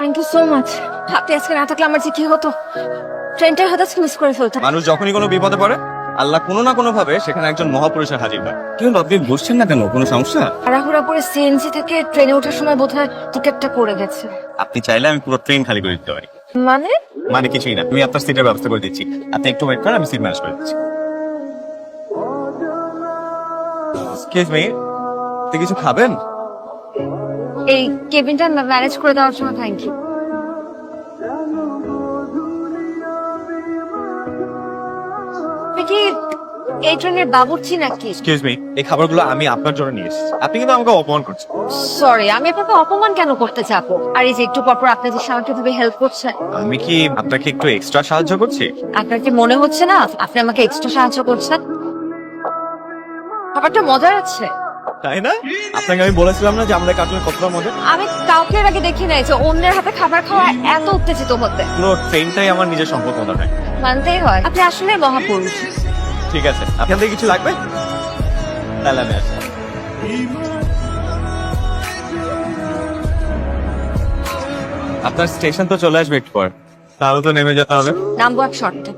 Thank you so much আপনি আজকে না থাকলে আমার যে কি হতো? ট্রেনটা হয়তো মিস করে ফেলতাম। মানুষ যখনই কোনো বিপদে পড়ে আল্লাহ কোনো না কোনো ভাবে সেখানে একজন মহাপুরুষের হাজির হয়। কিন্তু আপনি বুঝছেন না কেন? কোনো সমস্যা? তাড়াহুড়া করে সিএনজি থেকে ট্রেনে ওঠার সময় বোধহয় টিকিটটা পড়ে গেছে। আপনি চাইলে আমি পুরো ট্রেন খালি করে দিতে পারি। মানে? মানে কিছুই না আমি আপনার সিটের ব্যবস্থা করে দিচ্ছি। আপনি একটু ওয়েট করেন আমি সিট ম্যানেজ করে দিচ্ছি। এক্সকিউজ মি আপনি কিছু খাবেন? এই কেবিনটা ম্যানেজ করে দেওয়ার জন্য থ্যাংক ইউ কি এই ট্রেনের বাবুর্চি নাকি? এক্সকিউজ মি এই খাবারগুলো আমি আপনার জন্য নিয়ে এসেছি। আপনি কিন্তু আমাকে অপমান করছেন। সরি আমি আপনাকে অপমান কেন করতে চাবো আর এই যে একটু পরপর আপনি যে আমাকে ভাবে হেল্প করছেন। আমি কি আপনাকে একটু এক্সট্রা সাহায্য করছি? আপনার কি মনে হচ্ছে না? আপনি আমাকে এক্সট্রা সাহায্য করছেন? খাবারটা মজার আছে। তাই না? আপনাকে আমি বলেছিলাম না যে আমাদের কার্টুনে কতটা মজা? আমি কাউকে এর আগে দেখি নাই যে অন্যের হাতে খাবার খাওয়া এত উত্তেজিত হতে পুরো ট্রেনটাই আমার নিজের সম্পদ মনে হয় মানতেই হয়। আপনি আসলে মহাপুরুষ। ঠিক আছে। আপনার কিছু লাগবে? তাহলে আমি আসি আপনার স্টেশন তো চলে আসবে একটু পর। তাহলে তো নেমে যেতে হবে। নামবো এক শর্তে।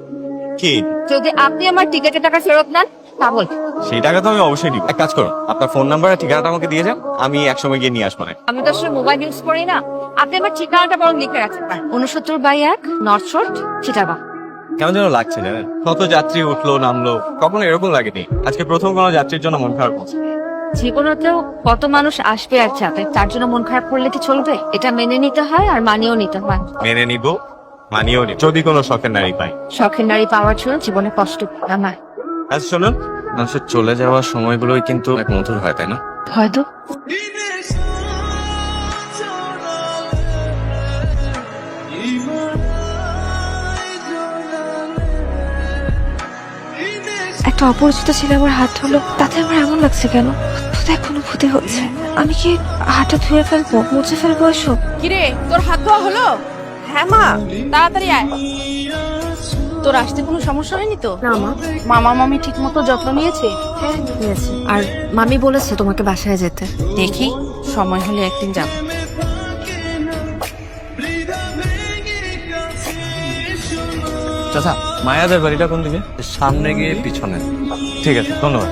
কি? যদি আপনি আমার টিকেটের টাকা ফেরত নেন তা বল সেই টাকা তো আমি অবশ্যই নিব। এক কাজ করুন আপনার ফোন নাম্বার আর ঠিকানাটা আমাকে দিয়ে যান আমি এক সময় গিয়ে নিয়ে আসব না। আমি তো আসলে মোবাইল ইউজ করি না। আপনি আমার ঠিকানাটা বরং লিখে রাখতে পারেন উনসত্তর বাই এক নর্থ রোড চিটাবা কেমন যেন লাগছে জানেন? কত যাত্রী উঠল নামলো কখনো এরকম লাগেনি। আজকে প্রথম কোনো যাত্রীর জন্য মন খারাপ হচ্ছে জীবনেতেও কত মানুষ আসবে আর যাবে তার জন্য মন খারাপ করলে কি চলবে? এটা মেনে নিতে হয় আর মানিয়েও নিতে হয়। মেনে নিব মানিয়েও নিব। যদি কোনো শখের নারী পাই শখের নারী পাওয়ার জন্য জীবনে কষ্ট আমার আচ্ছা শুনুন। মানুষের চলে যাওয়ার সময়গুলোই কিন্তু এক মধুর হয় তাই না? হয়তো একটা অপরিচিত ছেলে আমার হাত ধরলো তাতে আমার এমন লাগছে কেন? অদ্ভুত এক অনুভূতি হচ্ছে? আমি কি হাতটা ধুয়ে ফেলব মুছে ফেলব এসব? কিরে তোর হাত ধোয়া হলো? হ্যাঁ মা তাড়াতাড়ি আয়। তোর আসতে কোনো সমস্যা হয়নি তো? না মা। মামা মামি ঠিক মতো যত্ন নিয়েছে? হ্যাঁ নিয়েছে। আর মামি বলেছে তোমাকে বাসায় যেতে। দেখি সময় হলে একদিন যাব। চাচা মায়াদের বাড়িটা কোন দিকে? সামনে গিয়ে পিছনে। ঠিক আছে ধন্যবাদ।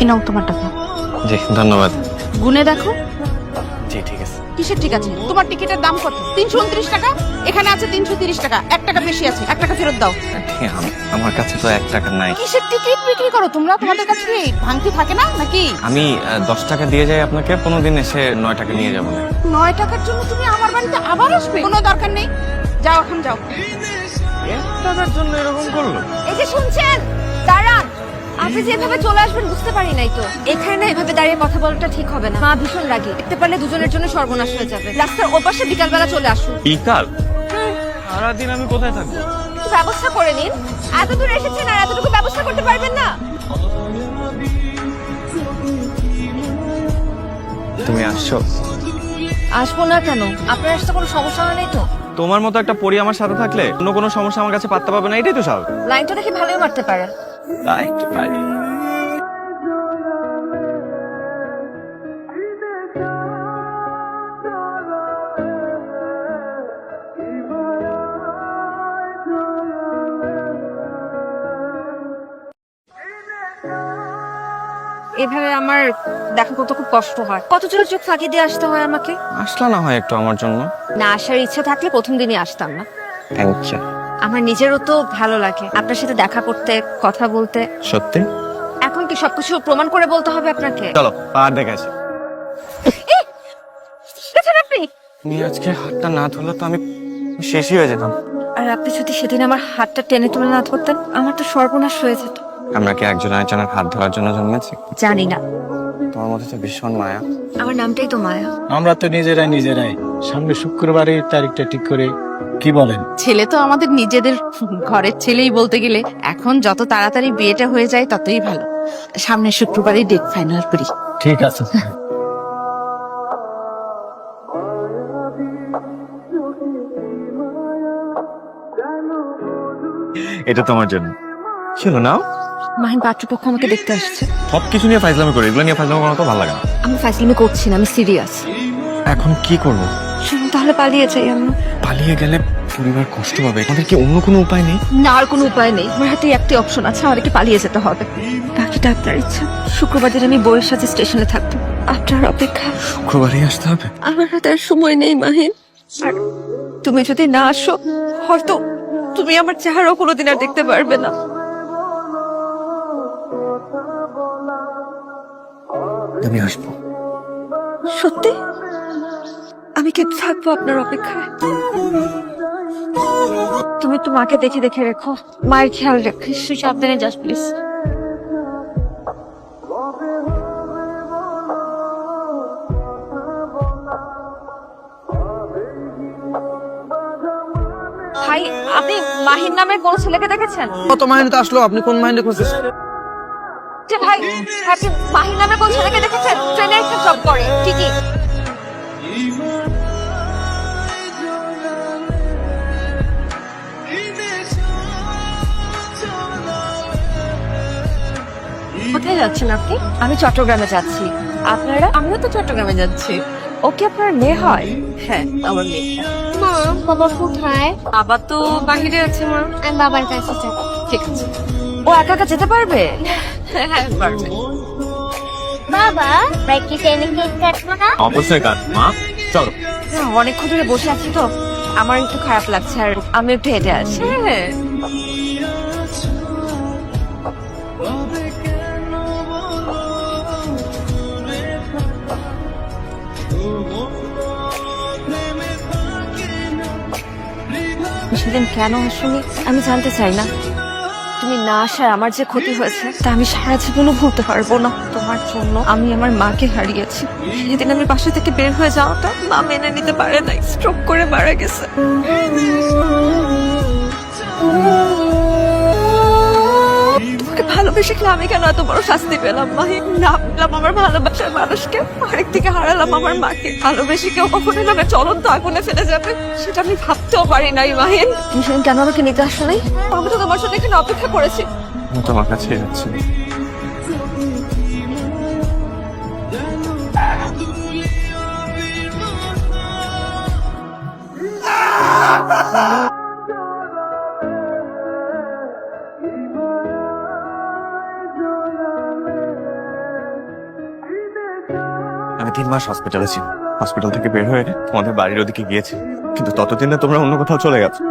এ নাও তোমার টাকা। জি ধন্যবাদ। গুনে দেখো। জি ঠিক আছে। কিসের ঠিক আছে? তোমার টিকিটের দাম কত? তিনশো উনত্রিশ টাকা? এখানে আছে তিনশো তিরিশ টাকা। এক টাকা বেশি আছে। এক টাকা ফেরত দাও। আমার কাছে তো এক টাকা নাই। কিসের টিকিট বিক্রি করো? তোমরা তোমাদের কাছে কি ভাঙতি থাকে না নাকি? আমি দশ টাকা দিয়ে যাই আপনাকে পনেরো দিন এসে নয় টাকা নিয়ে যাব নয় টাকার জন্য তুমি আমার বাড়িতে আবার আসবে? কোনো দরকার নেই। যাও এখন যাও। এক টাকার জন্য এরকম করল? এই যে শুনছেন আপনি যেভাবে চলে আসবেন বুঝতে পারি নাই তো। এখানে এভাবে দাঁড়িয়ে কথা বলাটা ঠিক হবে না। মা ভীষণ রাগি। দেখতে পারলে দুজনের জন্য সর্বনাশ হয়ে যাবে। রাস্তার ওপাশে বিকালবেলা চলে আসুন। বিকাল সারাদিন আমি কোথায় থাকব? ব্যবস্থা করে নিন। এত দূর এসেছেন আর এতটুকু ব্যবস্থা করতে পারবেন না। তুমি আসছো? আসব না কেন? আপনার আসতে কোনো সমস্যা নাই তো? তোমার মতো একটা পরি আমার সাথে থাকলে অন্য কোনো সমস্যা আমার কাছে পাত্তা পাবে না এটাই তো স্বাভাবিক। লাইনটা দেখে ভালোই মারতে পারে। তাই একটু পারি এভাবে আমার দেখা করতে খুব কষ্ট হয়। কত জোর চোখ ফাঁকি দিয়ে আসতে হয় আমাকে? আসলা না হয় একটু আমার জন্য। না আসার ইচ্ছা থাকলে প্রথম দিনই আসতাম না। থ্যাংক ইউ আমার নিজেরও তো ভালো লাগে। আপনার সাথে দেখা করতে কথা বলতে। সত্যি? এখন কি সবকিছু প্রমাণ করে বলতে হবে আপনাকে? চলো দেখাচ্ছি দেখেছেন আপনি? তুমি আজকে হাতটা না ধরলে তো আমি শেষই হয়ে যেতাম। আর আপনি যদি সেদিন আমার হাতটা টেনে তুলে না ধরতেন আমার তো সর্বনাশ হয়ে যেত। আমরা কি একজন আরেকজনের হাত ধরার জন্য জন্মেছি? জানি না। তোমার মধ্যে তো ভীষণ মায়া। আমার নামটাই তো মায়া। আমরা তো নিজেরাই নিজেরাই সামনে শুক্রবারের তারিখটা ঠিক করে কি বলেন? ছেলে তো আমাদের নিজেদের ঘরের ছেলেই বলতে গেলে। এখন যত তাড়াতাড়ি বিয়েটা হয়ে যায় ততই ভালো। সামনে শুক্রবারই ডেট ফাইনাল করি। ঠিক আছে। এটা তোমার জন্য। ছিল না মাহিন পাত্রপক্ষ আমাকে দেখতে আসছে। সব কিছু নিয়ে ফাইজলামি করি এগুলো নিয়ে ফাইজলামি করা তো ভালো লাগে না। আমি ফাইসলিমি করছি না আমি সিরিয়াস এখন কি করব? তাহলে পালিয়ে যাই আমরা। পালিয়ে গেলে পরিবার কষ্ট পাবে। আমাদের কি অন্য কোনো উপায় নেই? না আর কোনো উপায় নেই। আমার হাতে একটি অপশন আছে আমাদেরকে পালিয়ে যেতে হবে। বাকিটা আপনার ইচ্ছা। শুক্রবার দিন আমি বইয়ের সাথে স্টেশনে থাকব। আপনার অপেক্ষা। শুক্রবারই আসতে হবে? আমার হাতে আর সময় নেই মাহিন। আর তুমি যদি না আসো হয়তো তুমি আমার চেহারাও কোনোদিন আর দেখতে পারবে না। আমি আসব। সত্যি? আমি কিন্তু থাকব আপনার অপেক্ষায়। তুমি তো মাকে দেখে দেখে রেখো। মায়ের খেয়াল রেখিস তুই সাবধানে যাস প্লিজ। ভাই আপনি মাহিন নামের কোন ছেলেকে দেখেছেন? কত মাইনে তো আসলো? আপনি কোন মাইনে খুঁজতেছেন? যে ভাই আপনি মাহিন নামের কোন ছেলেকে দেখেছেন? ট্রেনে একটা জব করে ঠিকই। কোথায় যাচ্ছেন আপনি? আমি চট্টগ্রামে যাচ্ছি। আপনারা? আমিও তো চট্টগ্রামে যাচ্ছি। ওকে আপনার মেয়ে হয়? হ্যাঁ আমার মেয়ে। মা বাবা কোথায়? বাবা তো বাহিরে আছে মা। আমি বাবার কাছে যাব। ঠিক আছে। ও একা একা যেতে পারবে? হ্যাঁ হ্যাঁ পারবে। বাবা বাইকে ট্রেনে কেক কাটবো না? অবশ্যই কাজ মা। চলো। অনেকক্ষণ ধরে বসে আছি তো। আমার একটু খারাপ লাগছে আর আমি একটু হেঁটে আছি হ্যাঁ। সেদিন কেন আসুনি আমি জানতে চাই না। তুমি না আসায় আমার যে ক্ষতি হয়েছে, তা আমি সারা জীবনও ভুলতে পারব না। তোমার জন্য আমি আমার মাকে হারিয়েছি। সেদিন আমি বাসা থেকে বের হয়ে যাওয়াটা মা মেনে নিতে পারে নাই স্ট্রোক করে মারা গেছে। ভালোবেসে খেলে আমি কেন এত বড় শাস্তি পেলাম, মাহি? না পেলাম আমার ভালোবাসার মানুষকে। আরেক থেকে হারালাম আমার মাকে। ভালোবেসে কেউ কখনো নামে চলন্ত আগুনে ফেলে যাবে, সেটা আমি ভাবতেও পারি নাই মাহিন। তুমি সেদিন কেন আমাকে নিতে আসো নাই? আমি তো তোমার সাথে এখানে অপেক্ষা করেছি। আমি তোমার কাছে যাচ্ছি আমি তিন মাস হসপিটালে ছিলাম। হসপিটাল থেকে বের হয়ে তোমাদের বাড়ির ওদিকে গিয়েছি। কিন্তু ততদিনে তোমরা অন্য কোথাও চলে গেছো।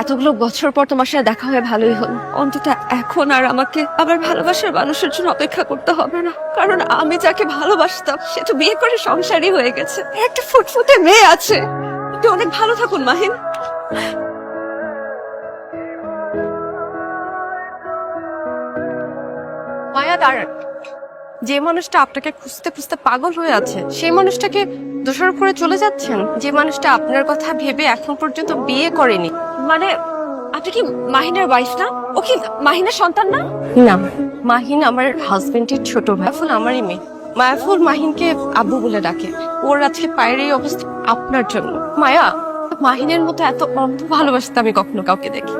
এতগুলো বছর পর তোমার সাথে দেখা হয়ে ভালোই হল। অন্তত এখন আর আমাকে আবার ভালোবাসার মানুষের জন্য অপেক্ষা করতে হবে না। কারণ আমি যাকে ভালোবাসতাম, সে তো বিয়ে করে সংসারই হয়ে গেছে। একটা ফুটফুটে মেয়ে আছে। আপনি অনেক ভালো থাকুন, মাহিন। মায়া, দাঁড়ান। যে মানুষটা আপনাকে খুঁজতে খুঁজতে পাগল হয়ে আছে সেই মানুষটাকে দোষারোপ করে চলে যাচ্ছেন? যে মানুষটা আপনার কথা ভেবে এখন পর্যন্ত বিয়ে করেনি। মানে আপনি কি মাহিনার ওয়াইফ না? ও কি মাহিনার সন্তান না? না মাহিন আমার হাজবেন্ডের ছোট ভাই। মায়াফুল আমারই মেয়ে। মায়াফুল মাহিনকে আব্বু বলে ডাকে। ওর আজকে পায়ের এই অবস্থা আপনার জন্য। মায়া মাহিনের মতো এত অন্ধ ভালোবাসতে আমি কখনো কাউকে দেখি।